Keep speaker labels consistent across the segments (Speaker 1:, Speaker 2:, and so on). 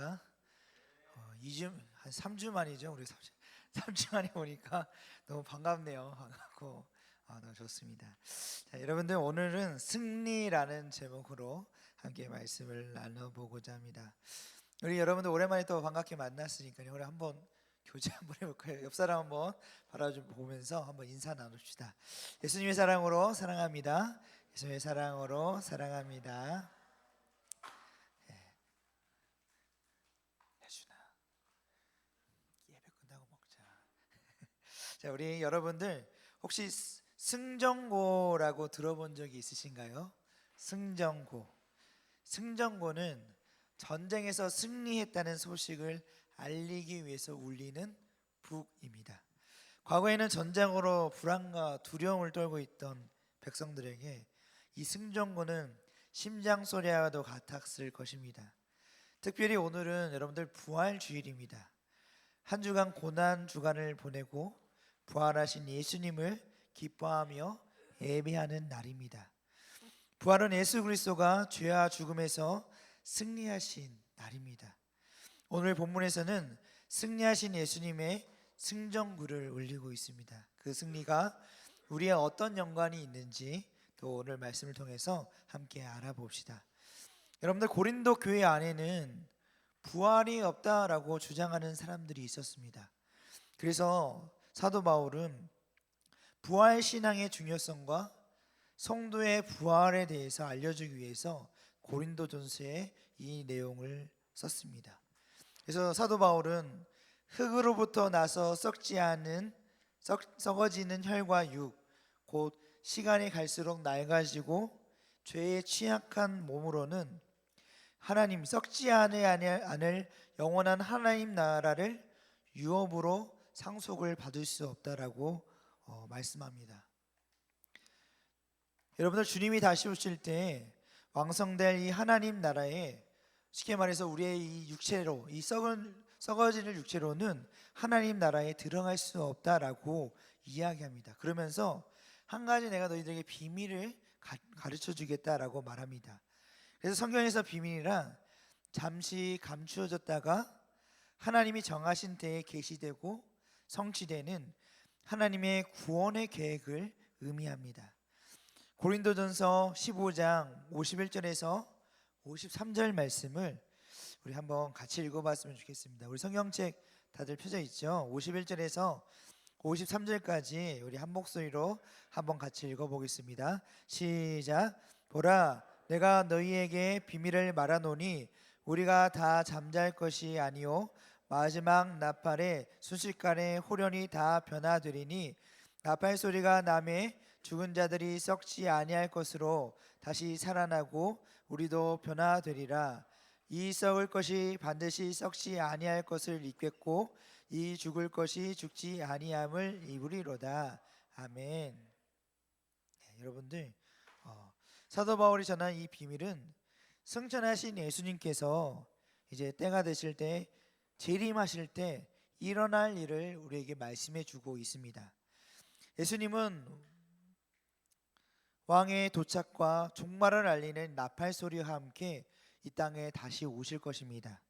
Speaker 1: 오니까 어, 2주 한 3주 만이죠. 우리 3주, 3주 만에 오니까 너무 반갑네요. 반갑고 아, 너무 좋습니다. 자, 여러분들 오늘은 승리라는 제목으로 함께 말씀을 나눠보고자 합니다. 우리 여러분들 오랜만에 또 반갑게 만났으니까요. 우리 한번 교제 한번 해볼까요? 옆 사람 한번 바라좀 보면서 한번 인사 나눕시다. 예수님의 사랑으로 사랑합니다. 예수님의 사랑으로 사랑합니다. 예. 예준아, 예배 끝나고 먹자. 자, 우리 여러분들 혹시 스- 승정고라고 들어본 적이 있으신가요? 승정고. 승정고는 전쟁에서 승리했다는 소식을 알리기 위해서 울리는 북입니다. 과거에는 전쟁으로 불안과 두려움을 떨고 있던 백성들에게 이 승정고는 심장 소리와도 같았을 것입니다. 특별히 오늘은 여러분들 부활 주일입니다. 한 주간 고난 주간을 보내고 부활하신 예수님을 기뻐하며 예배하는 날입니다. 부활은 예수 그리스도가 죄와 죽음에서 승리하신 날입니다. 오늘 본문에서는 승리하신 예수님의 승정구를 울리고 있습니다. 그 승리가 우리의 어떤 연관이 있는지 또 오늘 말씀을 통해서 함께 알아봅시다. 여러분들 고린도 교회 안에는 부활이 없다라고 주장하는 사람들이 있었습니다. 그래서 사도 바울은 부활 신앙의 중요성과 성도의 부활에 대해서 알려주기 위해서 고린도전서에 이 내용을 썼습니다. 그래서 사도 바울은 흙으로부터 나서 썩지 않은 썩, 썩어지는 혈과 육, 곧 시간이 갈수록 낡아지고 죄에 취약한 몸으로는 하나님 썩지 않을 영원한 하나님 나라를 유업으로 상속을 받을 수 없다라고 어, 말씀합니다. 여러분들 주님이 다시 오실 때 왕성될 이 하나님 나라에 쉽게 말해서 우리의 이 육체로 이 썩은 썩어지는 육체로는 하나님 나라에 들어갈 수 없다라고 이야기합니다. 그러면서 한 가지 내가 너희들에게 비밀을 가, 가르쳐 주겠다라고 말합니다. 그래서 성경에서 비밀이란 잠시 감추어졌다가 하나님이 정하신 때에 계시되고 성취되는 하나님의 구원의 계획을 의미합니다. 고린도전서 15장 51절에서 53절 말씀을 우리 한번 같이 읽어봤으면 좋겠습니다. 우리 성경책 다들 펴져 있죠? 51절에서 53절까지 우리 한 목소리로 한번 같이 읽어보겠습니다. 시작. 보라, 내가 너희에게 비밀을 말하노니 우리가 다 잠잘 것이 아니요 마지막 나팔에 순식간에 호련히 다 변화되리니 나팔 소리가 남에 죽은 자들이 썩지 아니할 것으로 다시 살아나고 우리도 변화되리라. 이 썩을 것이 반드시 썩지 아니할 것을 입겠고 이 죽을 것이 죽지 아니함을 입으리로다. 아멘. 네, 여러분들 어, 사도 바울이 전한 이 비밀은 승천하신 예수님께서 이제 때가 되실 때 재림하실 때 일어날 일을 우리에게 말씀해 주고 있습니다. 예수님은 왕의 도착과 종말을 알리는 나팔 소리와 함께 이 땅에 다시 오실 것입니다.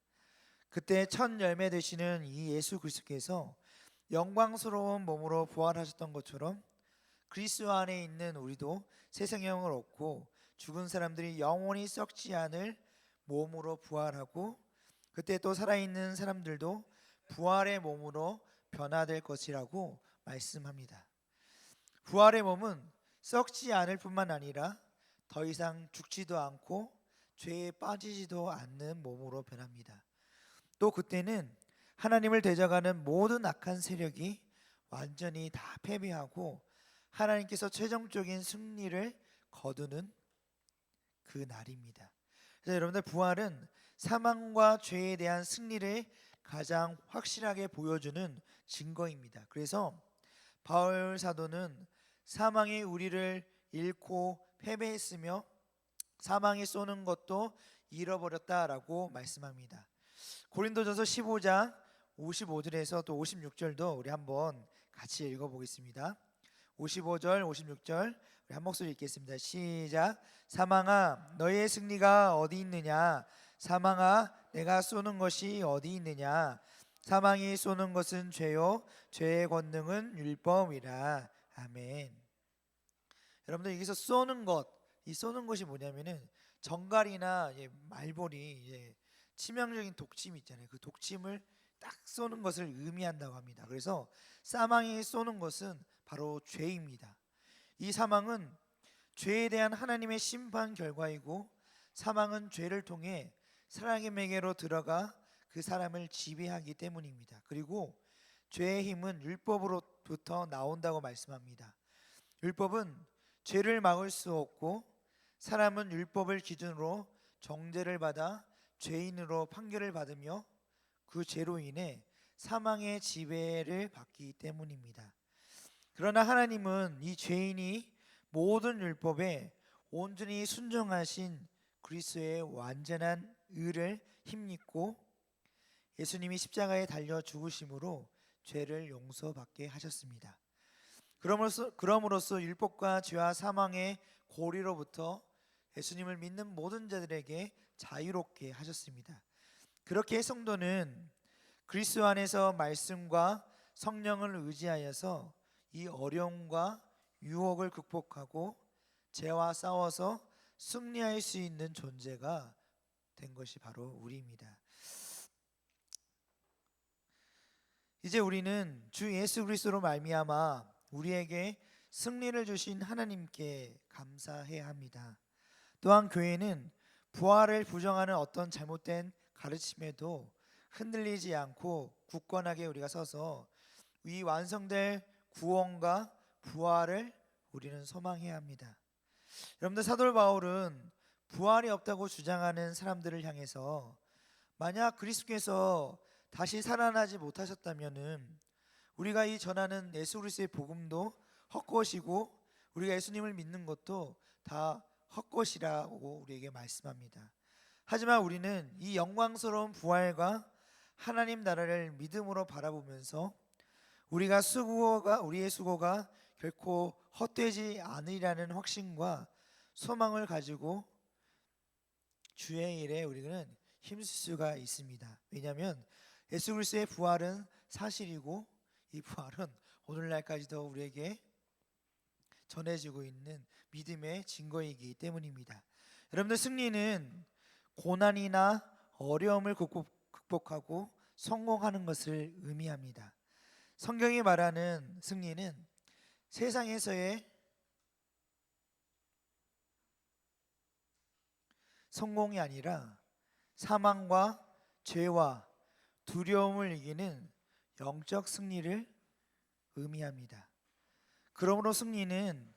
Speaker 1: 그때 첫 열매 되시는 이 예수 그리스도께서 영광스러운 몸으로 부활하셨던 것처럼 그리스도 안에 있는 우리도 새 생명을 얻고 죽은 사람들이 영원히 썩지 않을 몸으로 부활하고 그때 또 살아있는 사람들도 부활의 몸으로 변화될 것이라고 말씀합니다. 부활의 몸은 썩지 않을 뿐만 아니라 더 이상 죽지도 않고 죄에 빠지지도 않는 몸으로 변합니다. 또 그때는 하나님을 대적하는 모든 악한 세력이 완전히 다 패배하고 하나님께서 최종적인 승리를 거두는 그 날입니다. 그래서 여러분들 부활은 사망과 죄에 대한 승리를 가장 확실하게 보여주는 증거입니다. 그래서 바울 사도는 사망이 우리를 잃고 패배했으며 사망이 쏘는 것도 잃어버렸다라고 말씀합니다. 고린도전서 15장 55절에서 또 56절도 우리 한번 같이 읽어보겠습니다. 55절, 56절 우리 한 목소리 읽겠습니다. 시작. 사망아, 너의 승리가 어디 있느냐? 사망아, 내가 쏘는 것이 어디 있느냐 사망이 쏘는 것은 죄요 죄의 권능은 율법이라 아멘. 여러분들 여기서 쏘는 것, 이 쏘는 것이 뭐냐면은 정갈이나 예, 말벌이 예, 치명적인 독침 있잖아요. 그 독침을 딱 쏘는 것을 의미한다고 합니다. 그래서 사망이 쏘는 것은 바로 죄입니다. 이 사망은 죄에 대한 하나님의 심판 결과이고 사망은 죄를 통해 사랑의 매개로 들어가 그 사람을 지배하기 때문입니다. 그리고 죄의 힘은 율법으로부터 나온다고 말씀합니다. 율법은 죄를 막을 수 없고 사람은 율법을 기준으로 정죄를 받아 죄인으로 판결을 받으며 그 죄로 인해 사망의 지배를 받기 때문입니다. 그러나 하나님은 이 죄인이 모든 율법에 온전히 순종하신 그리스도의 완전한 의를 힘입고 예수님이 십자가에 달려 죽으심으로 죄를 용서받게 하셨습니다. 그러므로써 그럼으로써 율법과 죄와 사망의 고리로부터 예수님을 믿는 모든 자들에게 자유롭게 하셨습니다. 그렇게 성도는 그리스도 안에서 말씀과 성령을 의지하여서 이 어려움과 유혹을 극복하고 죄와 싸워서 승리할 수 있는 존재가 된 것이 바로 우리입니다. 이제 우리는 주 예수 그리스도로 말미암아 우리에게 승리를 주신 하나님께 감사해야 합니다. 또한 교회는 부활을 부정하는 어떤 잘못된 가르침에도 흔들리지 않고 굳건하게 우리가 서서 이 완성될 구원과 부활을 우리는 소망해야 합니다. 여러분들 사도 바울은 부활이 없다고 주장하는 사람들을 향해서 만약 그리스도께서 다시 살아나지 못하셨다면은 우리가 이 전하는 예수 그리스도의 복음도 헛것이고 우리가 예수님을 믿는 것도 다 헛것이라고 우리에게 말씀합니다. 하지만 우리는 이 영광스러운 부활과 하나님 나라를 믿음으로 바라보면서 우리가 수고가 우리의 수고가 결코 헛되지 않으리라는 확신과 소망을 가지고 주의 일에 우리는 힘쓸 수가 있습니다. 왜냐하면 예수 그리스도의 부활은 사실이고 이 부활은 오늘날까지도 우리에게 전해지고 있는 믿음의 증거이기 때문입니다. 여러분들 승리는 고난이나 어려움을 극복, 극복하고 성공하는 것을 의미합니다. 성경이 말하는 승리는 세상에서의 성공이 아니라 사망과 죄와 두려움을 이기는 영적 승리를 의미합니다. 그러므로 승리는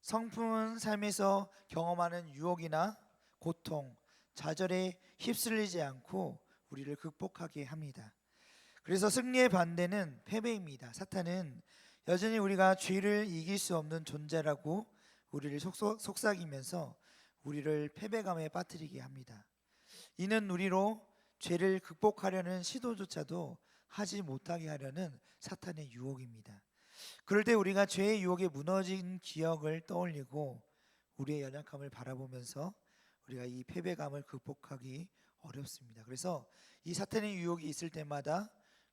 Speaker 1: 성품은 삶에서 경험하는 유혹이나 고통, 좌절에 휩쓸리지 않고 우리를 극복하게 합니다. 그래서 승리의 반대는 패배입니다. 사탄은 여전히 우리가 죄를 이길 수 없는 존재라고 우리를 속삭이면서 우리를 패배감에 빠뜨리게 합니다. 이는 우리로 죄를 극복하려는 시도조차도 하지 못하게 하려는 사탄의 유혹입니다. 그럴 때 우리가 죄의 유혹에 무너진 기억을 떠올리고 우리의 연약함을 바라보면서 우리가 이 패배감을 극복하기 어렵습니다. 그래서 이 사탄의 유혹이 있을 때마다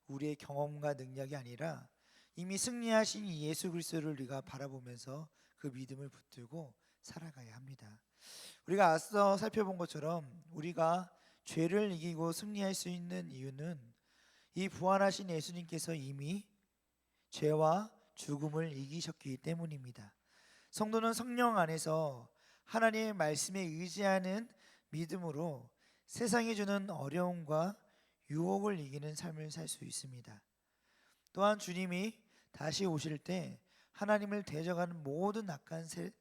Speaker 1: 우리의 경험과 능력이 아니라 이미 승리하신 이 예수 그리스도를 우리가 바라보면서 그 믿음을 붙들고 살아가야 합니다. 우리가 앞서 살펴본 것처럼 우리가 죄를 이기고 승리할 수 있는 이유는 이 부활하신 예수님께서 이미 죄와 죽음을 이기셨기 때문입니다. 성도는 성령 안에서 하나님의 말씀에 의지하는 믿음으로 세상이 주는 어려움과 유혹을 이기는 삶을 살 수 있습니다. 또한 주님이 다시 오실 때 하나님을 대적하는 모든 악한 세,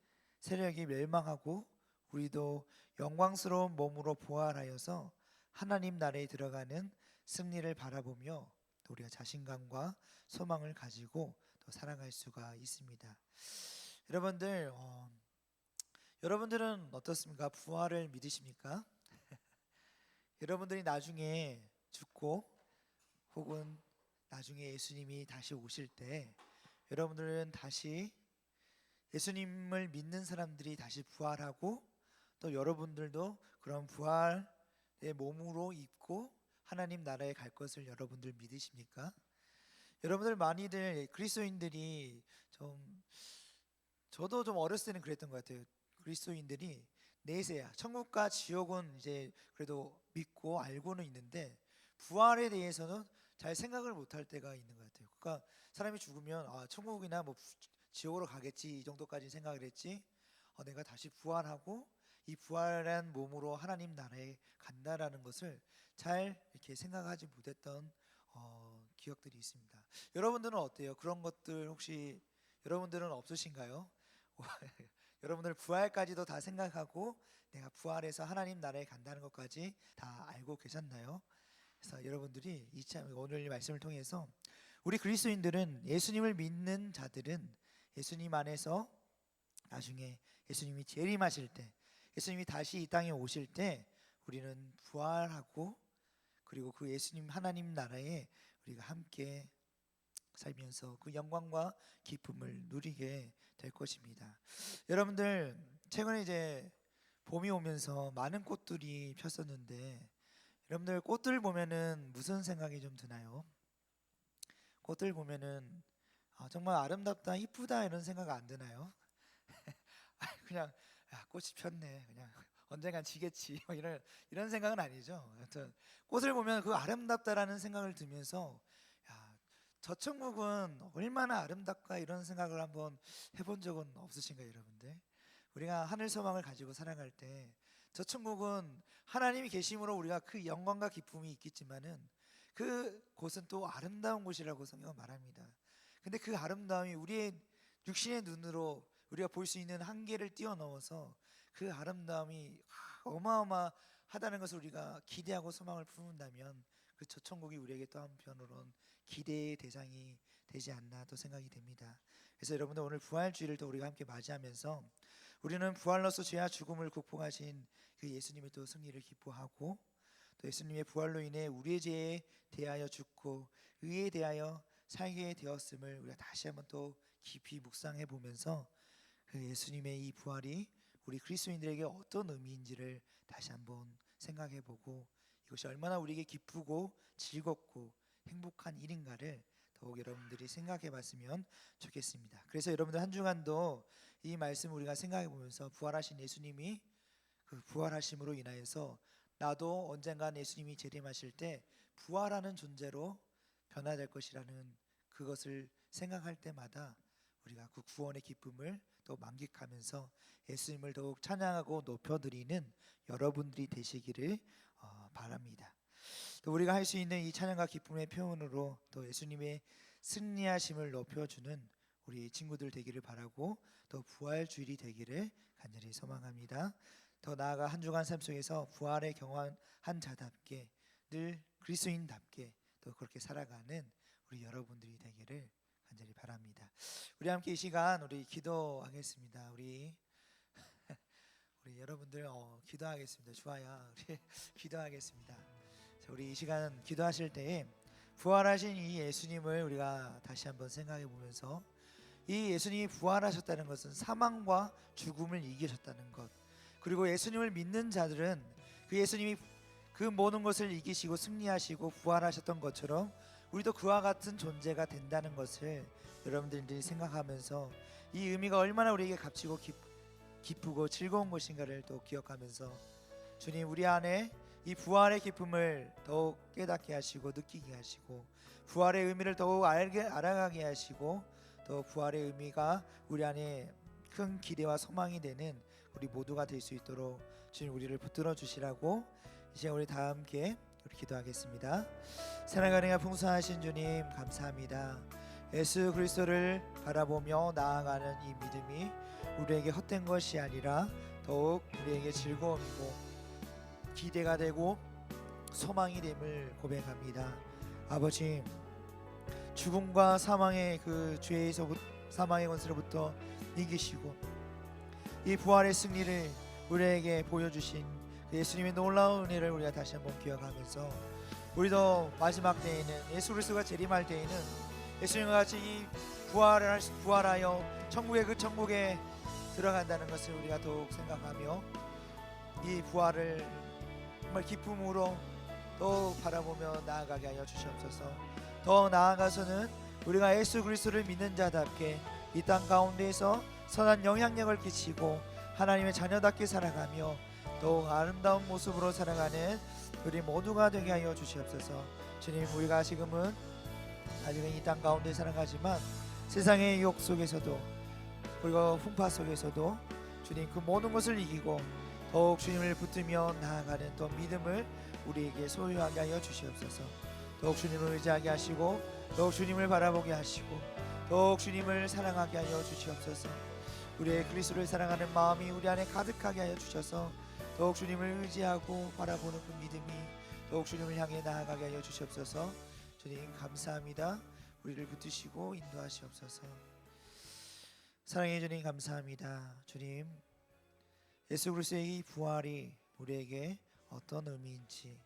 Speaker 1: 세력이 멸망하고 우리도 영광스러운 몸으로 부활하여서 하나님 나라에 들어가는 승리를 바라보며 또 우리가 자신감과 소망을 가지고 또 살아갈 수가 있습니다. 여러분들 어, 여러분들은 어떻습니까? 부활을 믿으십니까? 여러분들이 나중에 죽고 혹은 나중에 예수님이 다시 오실 때 여러분들은 다시 예수님을 믿는 사람들이 다시 부활하고 또 여러분들도 그런 부활 내 몸으로 입고 하나님 나라에 갈 것을 여러분들 믿으십니까? 여러분들 많이들 그리스도인들이 좀 저도 좀 어렸을 때는 그랬던 것 같아요. 그리스도인들이 내세야 천국과 지옥은 이제 그래도 믿고 알고는 있는데 부활에 대해서는 잘 생각을 못할 때가 있는 것 같아요. 그러니까 사람이 죽으면 아 천국이나 뭐 지옥으로 가겠지 이 정도까지 생각을 했지. 어, 내가 다시 부활하고 이 부활한 몸으로 하나님 나라에 간다라는 것을 잘 이렇게 생각하지 못했던 어, 기억들이 있습니다. 여러분들은 어때요? 그런 것들 혹시 여러분들은 없으신가요? 여러분들 부활까지도 다 생각하고 내가 부활해서 하나님 나라에 간다는 것까지 다 알고 계셨나요? 그래서 여러분들이 이참 오늘 말씀을 통해서 우리 그리스도인들은 예수님을 믿는 자들은 예수님 안에서 나중에 예수님이 재림하실 때 예수님이 다시 이 땅에 오실 때 우리는 부활하고 그리고 그 예수님 하나님 나라에 우리가 함께 살면서 그 영광과 기쁨을 누리게 될 것입니다. 여러분들 최근에 이제 봄이 오면서 많은 꽃들이 폈었는데 여러분들 꽃들 보면은 무슨 생각이 좀 드나요? 꽃들 보면은 아, 정말 아름답다, 이쁘다 이런 생각 안 드나요? 아, 그냥 야, 꽃이 폈네. 그냥 언젠간 지겠지. 뭐 이런 이런 생각은 아니죠. 하여튼 꽃을 보면 그 아름답다라는 생각을 들면서 야, 저 천국은 얼마나 아름답까 이런 생각을 한번 해본 적은 없으신가요, 여러분들? 우리가 하늘 소망을 가지고 살아갈 때 저 천국은 하나님이 계심으로 우리가 그 영광과 기쁨이 있겠지만은 그 곳은 또 아름다운 곳이라고 성경은 말합니다. 근데 그 아름다움이 우리의 육신의 눈으로 우리가 볼 수 있는 한계를 뛰어넘어서 그 아름다움이 어마어마하다는 것을 우리가 기대하고 소망을 품는다면 그 저천국이 우리에게 또 한편으로는 기대의 대상이 되지 않나 또 생각이 됩니다. 그래서 여러분들 오늘 부활주의를 또 우리가 함께 맞이하면서 우리는 부활로서 죄와 죽음을 극복하신 그 예수님의 또 승리를 기뻐하고 또 예수님의 부활로 인해 우리의 죄에 대하여 죽고 의에 대하여 살게 되었음을 우리가 다시 한번 또 깊이 묵상해 보면서 그 예수님의 이 부활이 우리 그리스도인들에게 어떤 의미인지를 다시 한번 생각해 보고 이것이 얼마나 우리에게 기쁘고 즐겁고 행복한 일인가를 더욱 여러분들이 생각해 봤으면 좋겠습니다. 그래서 여러분들 한 주간도 이 말씀 우리가 생각해 보면서 부활하신 예수님이 그 부활하심으로 인하여서 나도 언젠간 예수님이 재림하실 때 부활하는 존재로 변화될 것이라는 그것을 생각할 때마다 우리가 그 구원의 기쁨을 또 만끽하면서 예수님을 더욱 찬양하고 높여드리는 여러분들이 되시기를 어, 바랍니다. 또 우리가 할 수 있는 이 찬양과 기쁨의 표현으로 또 예수님의 승리하심을 높여주는 우리 친구들 되기를 바라고 또 부활 주일이 되기를 간절히 소망합니다. 더 나아가 한 주간 삶 속에서 부활의 경험한 자답게 늘 그리스도인답게 또 그렇게 살아가는 우리 여러분들이 되기를 간절히 바랍니다. 우리 함께 이 시간 우리 기도하겠습니다. 우리 우리 여러분들 어, 기도하겠습니다. 좋아요. 우리 기도하겠습니다. 자, 우리 이 시간 기도하실 때에 부활하신 이 예수님을 우리가 다시 한번 생각해 보면서 이 예수님이 부활하셨다는 것은 사망과 죽음을 이기셨다는 것. 그리고 예수님을 믿는 자들은 그 예수님이 그 모든 것을 이기시고 승리하시고 부활하셨던 것처럼 우리도 그와 같은 존재가 된다는 것을 여러분들이 생각하면서 이 의미가 얼마나 우리에게 값지고 기, 기쁘고 즐거운 것인가를 또 기억하면서 주님 우리 안에 이 부활의 기쁨을 더욱 깨닫게 하시고 느끼게 하시고 부활의 의미를 더욱 알게 알아가게 하시고 또 부활의 의미가 우리 안에 큰 기대와 소망이 되는 우리 모두가 될 수 있도록 주님 우리를 붙들어 주시라고 이제 우리 다 함께 우리 기도하겠습니다. 사랑하는 풍성하신 주님 감사합니다. 예수 그리스도를 바라보며 나아가는 이 믿음이 우리에게 헛된 것이 아니라 더욱 우리에게 즐거움이고 기대가 되고 소망이 됨을 고백합니다. 아버지 죽음과 사망의 그 죄에서 사망의 권세로부터 이기시고 이 부활의 승리를 우리에게 보여주신 그 예수님의 놀라운 은혜를 우리가 다시 한번 기억하면서 우리도 마지막 때에는 예수 그리스도가 재림할 때에는 예수님과 같이 이 부활을 부활하여 천국의 그 천국에 들어간다는 것을 우리가 더욱 생각하며 이 부활을 정말 기쁨으로 또 바라보며 나아가게 하여 주시옵소서. 더 나아가서는 우리가 예수 그리스도를 믿는 자답게 이 땅 가운데에서 선한 영향력을 끼치고 하나님의 자녀답게 살아가며 더욱 아름다운 모습으로 살아가는 우리 모두가 되게 하여 주시옵소서. 주님, 우리가 지금은 아직은 이 땅 가운데 살아가지만 세상의 유혹 속에서도 그리고 풍파 속에서도 주님 그 모든 것을 이기고 더욱 주님을 붙들며 나아가는 또 믿음을 우리에게 소유하게 하여 주시옵소서. 더욱 주님을 의지하게 하시고 더욱 주님을 바라보게 하시고 더욱 주님을 사랑하게 하여 주시옵소서. 우리의 그리스도를 사랑하는 마음이 우리 안에 가득하게 하여 주셔서 더욱 주님을 의지하고 바라보는 그 믿음이 더욱 주님을 향해 나아가게 하여 주시옵소서. 주님 감사합니다. 우리를 붙드시고 인도하시옵소서. 사랑해 주님 감사합니다. 주님 예수 그리스도의 이 부활이 우리에게 어떤 의미인지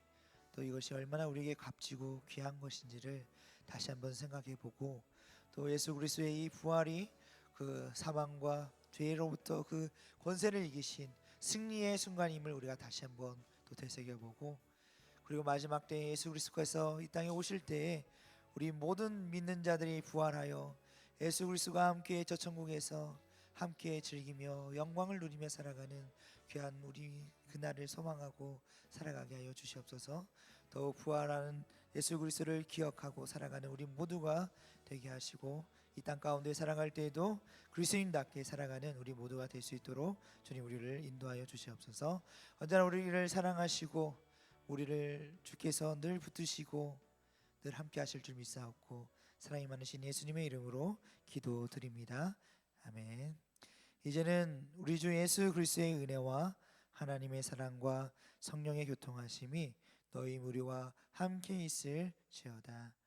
Speaker 1: 또 이것이 얼마나 우리에게 값지고 귀한 것인지를 다시 한번 생각해 보고 또 예수 그리스도의 이 부활이 그 사망과 죄로부터 그 권세를 이기신 승리의 순간임을 우리가 다시 한번 또 되새겨 보고 그리고 마지막 때에 예수 그리스도께서 이 땅에 오실 때에 우리 모든 믿는 자들이 부활하여 예수 그리스도가 함께 저 천국에서 함께 즐기며 영광을 누리며 살아가는 귀한 우리 그날을 소망하고 살아가게 하여 주시옵소서. 더욱 부활하는 예수 그리스도를 기억하고 살아가는 우리 모두가 되게 하시고 이 땅 가운데 살아갈 때에도 그리스도인답게 살아가는 우리 모두가 될 수 있도록 주님 우리를 인도하여 주시옵소서. 언제나 우리를 사랑하시고 우리를 주께서 늘 붙드시고 늘 함께 하실 줄 믿사옵고 사랑이 많으신 예수님의 이름으로 기도드립니다. 아멘. 이제는 우리 주 예수 그리스도의 은혜와 하나님의 사랑과 성령의 교통하심이 너희 무리와 함께 있을지어다.